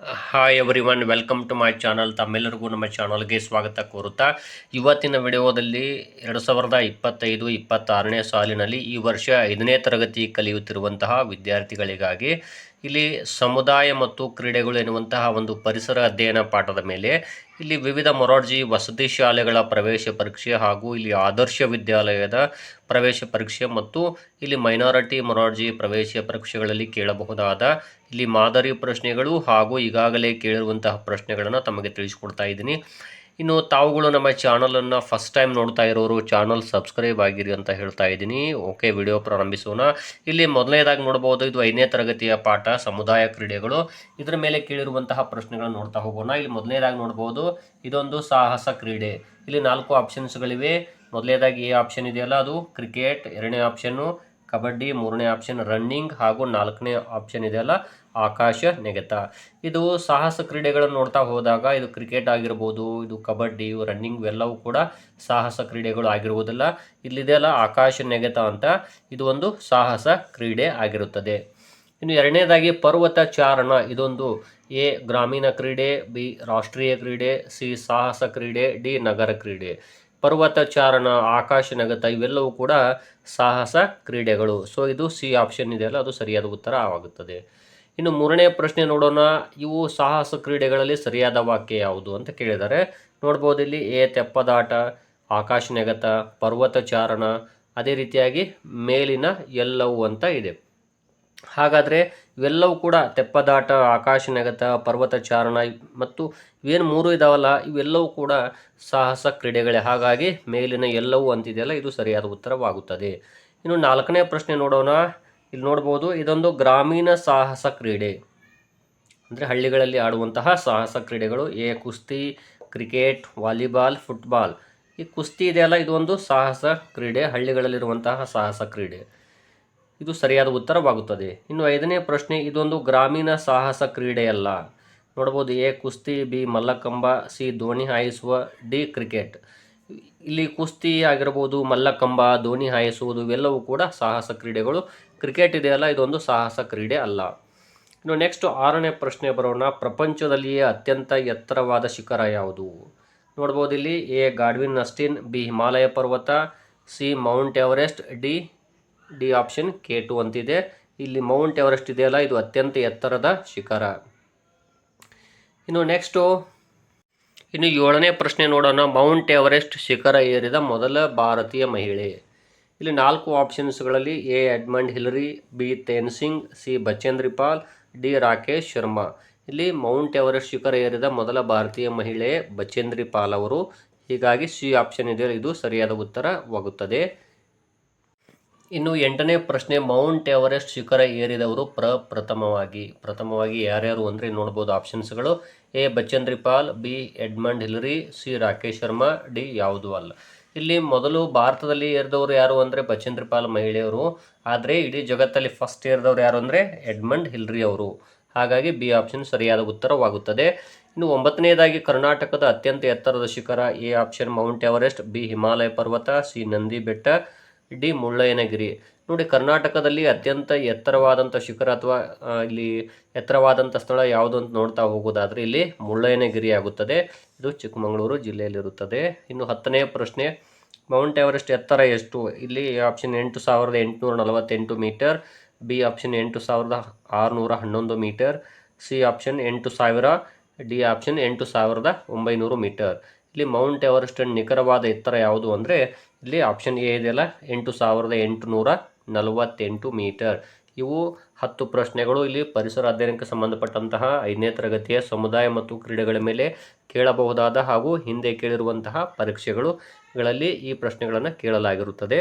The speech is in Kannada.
Hi everyone welcome to my channel ತಮ್ಮೆಲ್ಲರಿಗೂ ನಮ್ಮ ಚಾನಲ್ಗೆ ಸ್ವಾಗತ ಕೋರುತ್ತಾ. ಇವತ್ತಿನ ವಿಡಿಯೋದಲ್ಲಿ ಎರಡು ಸಾವಿರದ ಇಪ್ಪತ್ತೈದು, ಇಪ್ಪತ್ತಾರನೇ ಸಾಲಿನಲ್ಲಿ ಈ ವರ್ಷ ಐದನೇ ತರಗತಿ ಕಲಿಯುತ್ತಿರುವಂತಹ ವಿದ್ಯಾರ್ಥಿಗಳಿಗಾಗಿ ಇಲ್ಲಿ ಸಮುದಾಯ ಮತ್ತು ಕ್ರೀಡೆಗಳು ಎನ್ನುವಂತಹ ಒಂದು ಪರಿಸರ ಅಧ್ಯಯನ ಪಾಠದ ಮೇಲೆ ಇಲ್ಲಿ ವಿವಿಧ ಮೊರಾರ್ಜಿ ವಸತಿ ಶಾಲೆಗಳ ಪ್ರವೇಶ ಪರೀಕ್ಷೆ ಹಾಗೂ ಇಲ್ಲಿ ಆದರ್ಶ ವಿದ್ಯಾಲಯದ ಪ್ರವೇಶ ಪರೀಕ್ಷೆ ಮತ್ತು ಇಲ್ಲಿ ಮೈನಾರಿಟಿ ಮೊರಾರ್ಜಿ ಪ್ರವೇಶ ಪರೀಕ್ಷೆಗಳಲ್ಲಿ ಕೇಳಬಹುದಾದ ಇಲ್ಲಿ ಮಾದರಿ ಪ್ರಶ್ನೆಗಳು ಹಾಗೂ ಈಗಾಗಲೇ ಕೇಳಿರುವಂತಹ ಪ್ರಶ್ನೆಗಳನ್ನು ತಮಗೆ ತಿಳಿಸಿಕೊಡ್ತಾ ಇದ್ದೀನಿ. ಇನ್ನು ತಾವುಗಳು ನಮ್ಮ ಚಾನಲನ್ನು ಫಸ್ಟ್ ಟೈಮ್ ನೋಡ್ತಾ ಇರೋರು ಚಾನಲ್ ಸಬ್ಸ್ಕ್ರೈಬ್ ಆಗಿರಿ ಅಂತ ಹೇಳ್ತಾ ಇದ್ದೀನಿ. ಓಕೆ ವಿಡಿಯೋ ಪ್ರಾರಂಭಿಸೋಣ. ಇಲ್ಲಿ ಮೊದಲನೇದಾಗಿ ನೋಡ್ಬೋದು, ಇದು ಐದನೇ ತರಗತಿಯ ಪಾಠ, ಸಮುದಾಯ ಕ್ರೀಡೆಗಳು. ಇದರ ಮೇಲೆ ಕೇಳಿರುವಂತಹ ಪ್ರಶ್ನೆಗಳನ್ನು ನೋಡ್ತಾ ಹೋಗೋಣ. ಇಲ್ಲಿ ಮೊದಲನೇದಾಗಿ ನೋಡ್ಬೋದು, ಇದೊಂದು ಸಾಹಸ ಕ್ರೀಡೆ. ಇಲ್ಲಿ ನಾಲ್ಕು ಆಪ್ಷನ್ಸ್ಗಳಿವೆ ಮೊದಲನೇದಾಗಿ ಎ ಆಪ್ಷನ್ ಇದೆಯಲ್ಲ, ಅದು ಕ್ರಿಕೆಟ್ ಎರಡನೇ ಆಪ್ಷನ್ನು ಕಬಡ್ಡಿ ಮೂರನೇ ಆಪ್ಷನ್ ರನ್ನಿಂಗ್ ಹಾಗೂ ನಾಲ್ಕನೇ ಆಪ್ಷನ್ ಇದೆಯಲ್ಲ ಆಕಾಶ, ನೆಗೆತ. ಇದು ಸಾಹಸ ಕ್ರೀಡೆಗಳನ್ನು ನೋಡ್ತಾ ಹೋದಾಗ ಇದು ಕ್ರಿಕೆಟ್ ಆಗಿರ್ಬೋದು, ಇದು ಕಬಡ್ಡಿ ರನ್ನಿಂಗ್ ಇವೆಲ್ಲವೂ ಕೂಡ ಸಾಹಸ ಕ್ರೀಡೆಗಳು ಆಗಿರುವುದಿಲ್ಲ. ಇಲ್ಲಿದೆಯಲ್ಲ ಆಕಾಶ, ನೆಗೆತ ಅಂತ. ಇದು ಒಂದು ಸಾಹಸ ಕ್ರೀಡೆ ಆಗಿರುತ್ತದೆ. ಇನ್ನು ಎರಡನೇದಾಗಿ ಪರ್ವತ ಚಾರಣ. ಇದೊಂದು ಎ ಗ್ರಾಮೀಣ ಕ್ರೀಡೆ, ಬಿ ರಾಷ್ಟ್ರೀಯ ಕ್ರೀಡೆ, ಸಿ ಸಾಹಸ ಕ್ರೀಡೆ, ಡಿ ನಗರ ಕ್ರೀಡೆ. ಪರ್ವತ ಚಾರಣ ಆಕಾಶ ನಗತ ಇವೆಲ್ಲವೂ ಕೂಡ ಸಾಹಸ ಕ್ರೀಡೆಗಳು. ಸೊ ಇದು ಸಿ ಆಪ್ಷನ್ ಇದೆಯಲ್ಲ ಅದು ಸರಿಯಾದ ಉತ್ತರ ಆಗುತ್ತದೆ ಇನ್ನು ಮೂರನೇ ಪ್ರಶ್ನೆ ನೋಡೋಣ. ಇವು ಸಾಹಸ ಕ್ರೀಡೆಗಳಲ್ಲಿ ಸರಿಯಾದ ವಾಕ್ಯ ಯಾವುದು ಅಂತ ಕೇಳಿದ್ದಾರೆ ನೋಡ್ಬೋದು ಇಲ್ಲಿ ಎ ತೆಪ್ಪದಾಟ, ಆಕಾಶ ನೆಗತ ಪರ್ವತ ಚಾರಣ ಅದೇ ರೀತಿಯಾಗಿ ಮೇಲಿನ ಎಲ್ಲವೂ ಅಂತ ಇದೆ. ಹಾಗಾದರೆ ಇವೆಲ್ಲವೂ ಕೂಡ ತೆಪ್ಪದಾಟ ಆಕಾಶ ನೆಗತ ಪರ್ವತ ಚಾರಣ ಮತ್ತು ಇವೇನು ಮೂರು ಇದಾವಲ್ಲ, ಇವೆಲ್ಲವೂ ಕೂಡ ಸಾಹಸ ಕ್ರೀಡೆಗಳೇ. ಹಾಗಾಗಿ ಮೇಲಿನ ಎಲ್ಲವೂ ಅಂತಿದೆಯಲ್ಲ, ಇದು ಸರಿಯಾದ ಉತ್ತರವಾಗುತ್ತದೆ. ಇನ್ನು ನಾಲ್ಕನೇ ಪ್ರಶ್ನೆ ನೋಡೋಣ. ಇಲ್ಲಿ ನೋಡ್ಬೋದು, ಇದೊಂದು ಗ್ರಾಮೀಣ ಸಾಹಸ ಕ್ರೀಡೆ. ಅಂದರೆ ಹಳ್ಳಿಗಳಲ್ಲಿ ಆಡುವಂತಹ ಸಾಹಸ ಕ್ರೀಡೆಗಳು, ಎ ಕುಸ್ತಿ, ಕ್ರಿಕೆಟ್, ವಾಲಿಬಾಲ್, ಫುಟ್ಬಾಲ್. ಈ ಕುಸ್ತಿ ಇದೆಯಲ್ಲ ಇದು ಒಂದು ಸಾಹಸ ಕ್ರೀಡೆ, ಹಳ್ಳಿಗಳಲ್ಲಿರುವಂತಹ ಸಾಹಸ ಕ್ರೀಡೆ. ಇದು ಸರಿಯಾದ ಉತ್ತರವಾಗುತ್ತದೆ. ಇನ್ನು ಐದನೇ ಪ್ರಶ್ನೆ, ಇದೊಂದು ಗ್ರಾಮೀಣ ಸಾಹಸ ಕ್ರೀಡೆಯಲ್ಲ. ನೋಡ್ಬೋದು ಎ, ಕುಸ್ತಿ, ಬಿ, ಮಲ್ಲಕಂಬ, ಸಿ ದೋಣಿ ಹಾಯಿಸುವ ಡಿ ಕ್ರಿಕೆಟ್. ಇಲ್ಲಿ ಕುಸ್ತಿ ಆಗಿರ್ಬೋದು, ಮಲ್ಲಕಂಬ ದೋಣಿ ಹಾಯಿಸುವುದು ಇವೆಲ್ಲವೂ ಕೂಡ ಸಾಹಸ ಕ್ರೀಡೆಗಳು. ಕ್ರಿಕೆಟ್ ಇದೆಯಲ್ಲ ಇದೊಂದು ಸಾಹಸ ಕ್ರೀಡೆ ಅಲ್ಲ. ಇನ್ನು ನೆಕ್ಸ್ಟ್ ಆರನೇ ಪ್ರಶ್ನೆ ಬರೋಣ. ಪ್ರಪಂಚದಲ್ಲಿಯೇ ಅತ್ಯಂತ ಎತ್ತರವಾದ ಶಿಖರ ಯಾವುದು? ನೋಡ್ಬೋದು ಇಲ್ಲಿ A, Godwin Austen B, Himalaya ಪರ್ವತ, C, mount Everest, D D option K two ಅಂತಿದೆ. ಇಲ್ಲಿ ಮೌಂಟ್ ಎವರೆಸ್ಟ್ ಇದೆಯಲ್ಲ, ಇದು ಅತ್ಯಂತ ಎತ್ತರದ ಶಿಖರ. ಇನ್ನು ನೆಕ್ಸ್ಟು ಇನ್ನು ಏಳನೇ ಪ್ರಶ್ನೆ ನೋಡೋಣ. ಮೌಂಟ್ ಎವರೆಸ್ಟ್ ಶಿಖರ ಏರಿದ ಮೊದಲ ಭಾರತೀಯ ಮಹಿಳೆ. ಇಲ್ಲಿ ನಾಲ್ಕು ಆಪ್ಷನ್ಸ್ಗಳಲ್ಲಿ A Edmund Hillary B Tenzing, C Bachendri Pal D Rakesh Sharma. ಇಲ್ಲಿ ಮೌಂಟ್ ಎವರೆಸ್ಟ್ ಶಿಖರ ಏರಿದ ಮೊದಲ ಭಾರತೀಯ ಮಹಿಳೆ ಬಚೇಂದ್ರಿಪಾಲ್ ಅವರು. ಹೀಗಾಗಿ ಸಿ ಆಪ್ಷನ್ ಇದೆ ಇದು ಸರಿಯಾದ ಉತ್ತರವಾಗುತ್ತದೆ ಇನ್ನು ಎಂಟನೇ ಪ್ರಶ್ನೆ, ಮೌಂಟ್ ಎವರೆಸ್ಟ್ ಶಿಖರ ಏರಿದವರು ಪ್ರಪ್ರಥಮವಾಗಿ ಪ್ರಥಮವಾಗಿ. ಯಾರ್ಯಾರು ಅಂದರೆ ನೋಡ್ಬೋದು ಆಪ್ಷನ್ಸ್ಗಳು. A Bachendri Pal B, Edmund Hillary C, Rakesh Sharma, D, ಯಾವುದು ಅಲ್ಲ. ಇಲ್ಲಿ ಮೊದಲು ಭಾರತದಲ್ಲಿ ಏರಿದವರು ಯಾರು ಅಂದರೆ ಬಚೇಂದ್ರಿ ಪಾಲ್ ಮಹಿಳೆಯರು. ಆದರೆ ಇಡೀ ಜಗತ್ತಲ್ಲಿ ಫಸ್ಟ್ ಏರಿದವರು ಯಾರು ಅಂದರೆ ಎಡ್ಮಂಡ್ ಹಿಲ್ರಿ ಅವರು. ಹಾಗಾಗಿ ಬಿ ಆಪ್ಷನ್ ಸರಿಯಾದ ಉತ್ತರವಾಗುತ್ತದೆ. ಇನ್ನು ಒಂಬತ್ತನೇದಾಗಿ ಕರ್ನಾಟಕದ ಅತ್ಯಂತ ಎತ್ತರದ ಶಿಖರ, A option mount Everest, B Himalaya ಪರ್ವತ, ಸಿ ನಂದಿ ಬೆಟ್ಟ ಡಿ ಮುಳ್ಳಯ್ಯನಗಿರಿ. ನೋಡಿ, ಕರ್ನಾಟಕದಲ್ಲಿ ಅತ್ಯಂತ ಎತ್ತರವಾದಂಥ ಶಿಖರ ಅಥವಾ ಇಲ್ಲಿ ಎತ್ತರವಾದಂಥ ಸ್ಥಳ ಯಾವುದು ಅಂತ ನೋಡ್ತಾ ಹೋಗೋದಾದರೆ ಇಲ್ಲಿ ಮುಳ್ಳಯ್ಯನಗಿರಿ ಆಗುತ್ತದೆ. ಇದು ಚಿಕ್ಕಮಗಳೂರು ಜಿಲ್ಲೆಯಲ್ಲಿರುತ್ತದೆ. ಇನ್ನು ಹತ್ತನೇ ಪ್ರಶ್ನೆ, ಮೌಂಟ್ ಎವರೆಸ್ಟ್ ಎತ್ತರ ಎಷ್ಟು? ಇಲ್ಲಿ ಆಪ್ಷನ್ ಎಂಟು ಸಾವಿರದ ಎಂಟುನೂರ ನಲವತ್ತೆಂಟು ಮೀಟರ್, ಬಿ ಆಪ್ಷನ್ ಎಂಟು ಸಾವಿರದ ಆರುನೂರ ಹನ್ನೊಂದು ಮೀಟರ್, ಸಿ ಆಪ್ಷನ್ ಎಂಟು ಸಾವಿರ, ಡಿ ಆಪ್ಷನ್ ಎಂಟು ಸಾವಿರದ ಒಂಬೈನೂರು ಮೀಟರ್. ಇಲ್ಲಿ ಮೌಂಟ್ ಎವರೆಸ್ಟ್ ನಿಖರವಾದ ಎತ್ತರ ಯಾವುದು ಅಂದರೆ ಇಲ್ಲಿ ಆಪ್ಷನ್ ಎ ಇದೆಯಲ್ಲ, ಎಂಟು ಸಾವಿರದ ಎಂಟುನೂರ ನಲವತ್ತೆಂಟು ಮೀಟರ್ ಇವು ಹತ್ತು ಪ್ರಶ್ನೆಗಳು. ಇಲ್ಲಿ ಪರಿಸರ ಅಧ್ಯಯನಕ್ಕೆ ಸಂಬಂಧಪಟ್ಟಂತಹ ಐದನೇ ತರಗತಿಯ ಸಮುದಾಯ ಮತ್ತು ಕ್ರೀಡೆಗಳ ಮೇಲೆ ಕೇಳಬಹುದಾದ ಹಾಗೂ ಹಿಂದೆ ಕೇಳಿರುವಂತಹ ಪರೀಕ್ಷೆಗಳುಗಳಲ್ಲಿ ಈ ಪ್ರಶ್ನೆಗಳನ್ನು ಕೇಳಲಾಗಿರುತ್ತದೆ.